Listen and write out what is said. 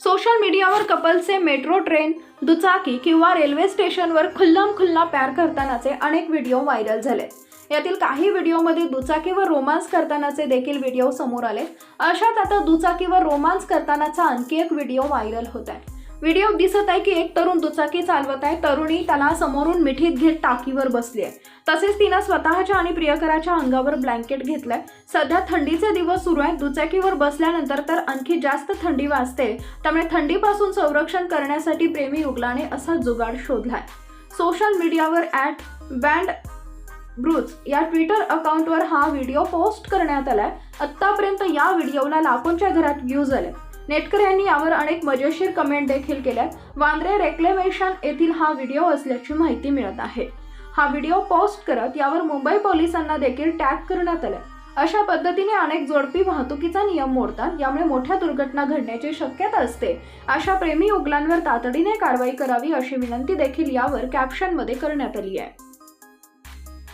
Social मीडियावर कपलचे metro train दुचाकी किंवा रेल्वे स्टेशनवर खुल्लम खुल्ला प्यार करतानाचे अनेक व्हिडिओ व्हायरल झाले. यातील काही व्हिडिओमध्ये दुचाकीवर रोमांस करतानाचे देखील व्हिडिओ समोर आले. अशात आता दुचाकीवर रोमांस करतानाचा आणखी एक व्हिडिओ व्हायरल होत आहे. व्हिडिओ दिसत आहे की एक तरुण दुचाकी चालवत आहे. तरुणी त्याला समोरून मिठीत घेत टाकीवर बसली आहे. तसेच तिनं स्वतःच्या आणि प्रियकराच्या अंगावर ब्लँकेट घेतलंय. सध्या थंडीचे दिवस सुरू आहेत. दुचाकीवर बसल्यानंतर तर आणखी जास्त थंडी वाजते. त्यामुळे थंडीपासून संरक्षण करण्यासाठी प्रेमी युगलाने असा जुगाड शोधलाय. सोशल मीडियावर ॲट बँड ब्रूज या ट्विटर अकाउंटवर हा व्हिडिओ पोस्ट करण्यात आलाय. आत्तापर्यंत या व्हिडिओला लाखोंच्या घरात व्ह्यूज आले. नेटकर यांनी यावर अनेक मजेशीर कमेंट देखील केल्यात. वांद्रे रेक्लेमेशन येथील हा व्हिडिओ असल्याची माहिती मिळत आहे. हा व्हिडिओ पोस्ट करत यावर मुंबई पोलिसांना देखील टॅग करण्यात आलं. अशा पद्धतीने अनेक जोडपी वाहतुकीचा नियम मोडतात. यामुळे मोठ्या दुर्घटना घडण्याची शक्यता असते. अशा प्रेमी उगलांवर तातडीने कारवाई करावी अशी विनंती देखील यावर कॅप्शनमध्ये करण्यात आली आहे.